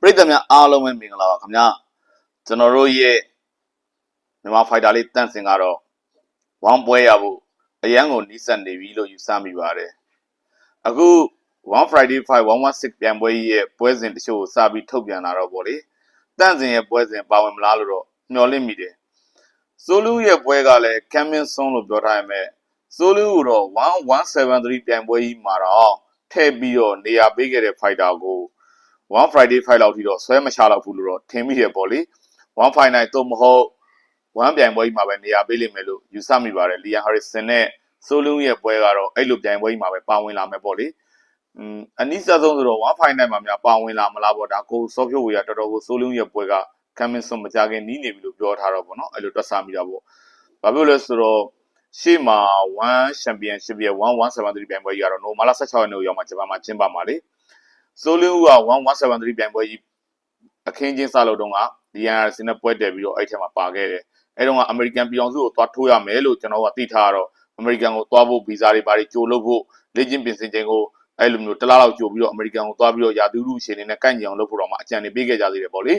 ပရိသတ်များအားလုံးပဲမင်္ဂလာပါခင်ဗျာကျွန်တော်တို့ရဲ့မြန်မာဖိုက်တာလေးတန့်စင်ကတော့ဝမ်ပွဲရဖို့အရန်ကိုနီးစပ်နေပြီလို့ယူဆမိပါတယ်အခု One Friday 5 116ပြန်ပွဲကြီးရဲ့ပွဲစဉ်တချို့ကိုစပြီးထုတ်ပြန်လာတော့ဗောလေတန့်စင်ရဲ့ပွဲစဉ်ပါဝင်မလားလို့တော့မျှော်လင့်မိတယ်ဆိုလူရဲ့ပွဲကလည်း Camin Song လို့ပြောထားရမယ်ဆိုလူကတော့1173ပြန်ပွဲကြီးမှာတော့ထည့်ပြီးတော့နေရာပေးခဲ့တဲ့ fighter ကို one friday fight လောက်ထိတော့ဆွဲမချတော့ဘူးလို့တော့ထင်မိရပေါ့လေ one fight night တော့မဟုတ် one ပြိုင်ပွဲကြီးမှာပဲနေရာပေးလိမ့်မယ်လို့ယူဆမိပါတယ်လီယန်ဟာရစ်ဆန်နဲ့ဆိုလူးရဲ့ပွဲကတော့အဲ့လိုပြိုင်ပွဲကြီးမှာပဲပါဝင်လာမယ်ပေါ့လေอืมအနည်းဆက်ဆုံးဆိုတော့ one fight night မှာများပါဝင်လာမလားပေါ့ဒါကိုစောဖြိုးဝေရတော်တော်ကိုဆိုလူးရဲ့ပွဲကကမ်မင်ဆွန်မကြခင်နီးနေပြီလို့ပြောထားတော့ပေါ့နော်အဲ့လိုတွက်ဆမိတာပေါ့ဘာဖြစ်လို့လဲဆိုတော့ရှေ့မှာ1 championship ရဲ့1173ပြိုင်ပွဲကြီးကတော့နိုမာလာ16ရက်နေ့ရောက်မှဂျပန်မှာကျင်းပမှာလေ ဆိုလင်းဦးက1173ပြိုင်ပွဲကြီးအခင်းချင်းစလို့တော့က DNRC နဲ့ပွဲတယ်ပြီးတော့အဲ့ထက်မှာပါခဲ့တယ်အဲ့တော့ကအမေရိကန်ပြည်အောင်စုကိုသွားထိုးရမယ်လို့ကျွန်တော်ကသိထားတော့အမေရိကန်ကိုသွားဖို့ဗီဇာတွေဘာတွေကြိုလုပ်ဖို့လေ့ကျင့်ပြင်ဆင်ခြင်းကိုအဲ့လိုမျိုးတစ်လားလောက်ကြိုပြီးတော့အမေရိကန်ကိုသွားပြီးတော့ယာတူးလူရှင်တွေနဲ့ကန့်ကြအောင်လုပ်ဖို့တော့မှအကြံတွေပေးခဲ့ကြသေးတယ်ပေါ့လေ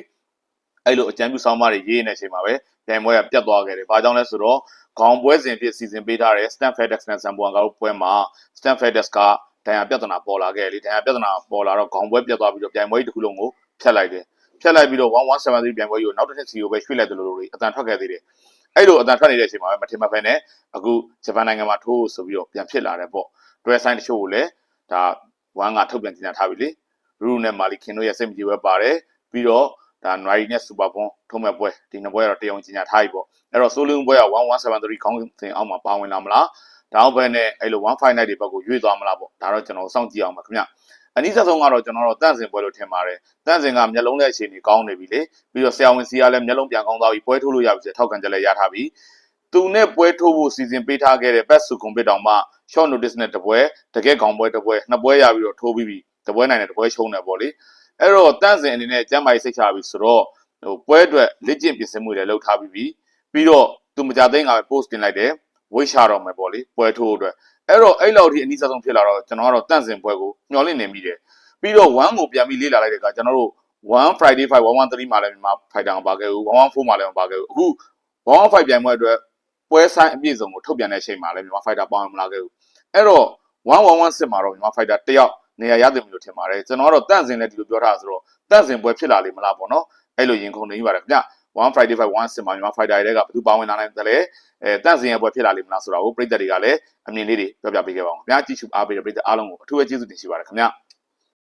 အဲ့လိုအကြံပြုဆောင်းပါးတွေရေးနေတဲ့အချိန်မှာပဲပြိုင်ပွဲကပြတ်သွားခဲ့တယ်။ဘာကြောင့်လဲဆိုတော့ခေါင်းပွဲစဉ်ဖြစ်စီစဉ်ပေးထားတဲ့ Stanford Dex နဲ့ Samboan ကပွဲမှာ Stanford Dex က ဒဏ်ရာပြဿနာပေါ်လာခဲ့လေဒဏ်ရာပြဿနာပေါ်လာတော့ခေါင်းပွဲပြတ်သွားပြီးတော့ပြိုင်ပွဲတစ်ခုလုံးကိုဖျက်လိုက်တယ်ဖျက်လိုက်ပြီးတော့1173ပြိုင်ပွဲကြီးကိုနောက်တစ်ထပ်စီကိုပဲရွှေ့လိုက်တယ်လို့လို့အတန်ထွက်ခဲ့သေးတယ်အဲ့လိုအတန်ထွက်နေတဲ့အချိန်မှာပဲမထင်မှတ်ဖဲနဲ့အခုဂျပန်နိုင်ငံမှာထိုးဆိုပြီးတော့ပြန်ဖြစ်လာတယ်ပေါ့တွဲဆိုင်တချို့ကိုလည်းဒါဝမ်ကထုတ်ပြန်ကြေညာထားပြီလေရူနဲ့မာလီခင်တို့ရဲ့စိတ်မကြည်ပဲပါတယ်ပြီးတော့ဒါနွာရီနဲ့စူပါပွန်ထုံးမဲ့ပွဲဒီနှစ်ပွဲကတော့တရုံကြေညာထားပြီပေါ့အဲ့တော့ဆိုလူပွဲက1173ခေါင်းစဉ်အောက်မှာပါဝင်လာမလား ဒါအောင်ပဲနဲ့အဲ့လို159တွေဘက်ကိုရွေ့သွားမလားပေါ့ဒါတော့ကျွန်တော်စောင့်ကြည့်အောင်ပါခင်ဗျအနည်းဆုံးကတော့ကျွန်တော်တို့တန့်စင်ပွဲလို့ထင်ပါတယ်တန့်စင်ကမျက်လုံးလက်အခြေအနေကောင်းနေပြီလေပြီးတော့ဆရာဝန်စီကလည်းမျက်လုံးပြန်ကောင်းသွားပြီပွဲထိုးလို့ရပြီဆိုထောက်ခံချက်လည်းရထားပြီသူနဲ့ပွဲထိုးဖို့စီစဉ်ပေးထားခဲ့တဲ့ best ကွန်ပျူတာမှာ short notice နဲ့တပွဲတကယ်ကောင်းပွဲတပွဲနှစ်ပွဲရပြီးတော့ထိုးပြီးပြီတပွဲနိုင်တဲ့တပွဲရှုံးတယ်ပေါ့လေအဲ့တော့တန့်စင်အနေနဲ့ကျမ်းမာရေးစိတ်ချပြီဆိုတော့ဟိုပွဲအတွက်လက်ကျင့်ပြင်ဆင်မှုတွေလုပ်ထားပြီးပြီပြီးတော့သူမကြသိန်းကပဲ post တင်လိုက်တယ် ဝိတ်ရှာတော့မယ်ပေါ့လေပွဲထိုးအတွက်အဲ့တော့အဲ့လောက်ထိအနည်းဆုံးဖြစ်လာတော့ကျွန်တော်ကတော့တန့်စင်ပွဲကိုမျှော်လင့်နေမိတယ်ပြီးတော့1ကိုပြန်ပြီးလေ့လာလိုက်တဲ့အခါကျွန်တော်တို့1 Friday 5 113မှာလည်းမြန်မာ fighter မပါခဲ့ဘူး114မှာလည်းမပါခဲ့ဘူးအခု115ပြိုင်ပွဲအတွက်ပွဲဆိုင်အပြည့်စုံကိုထုတ်ပြန်တဲ့အချိန်မှာလည်းမြန်မာ fighter ပါဝင်မလာခဲ့ဘူးအဲ့တော့1116မှာတော့မြန်မာ fighter တယောက်နေရာရသည်လို့ထင်ပါတယ်ကျွန်တော်ကတော့တန့်စင်လည်းဒီလိုပြောထားဆိုတော့တန့်စင်ပွဲဖြစ်လာလိမ့်မလားပေါ့နော်အဲ့လိုရင်ခုန်နေပါတယ်ခင်ဗျ 1 Friday 5 1 sim မှာမြန်မာ fighter တွေကဘယ်သူပါဝင်လာနိုင်တယ်လဲအဲတန့်စင်ရဲ့ပွဲဖြစ်လာလိမ့်မလားဆိုတာကိုပြည်သက်တွေကလည်းအမြင်လေးတွေပြောပြပေးခဲ့ပါအောင်ခင်ဗျာကြည့်ရှုအားပေးတဲ့ပြည်သက်အားလုံးကိုအထူးပဲကျေးဇူးတင်ရှိပါတယ်ခင်ဗျာ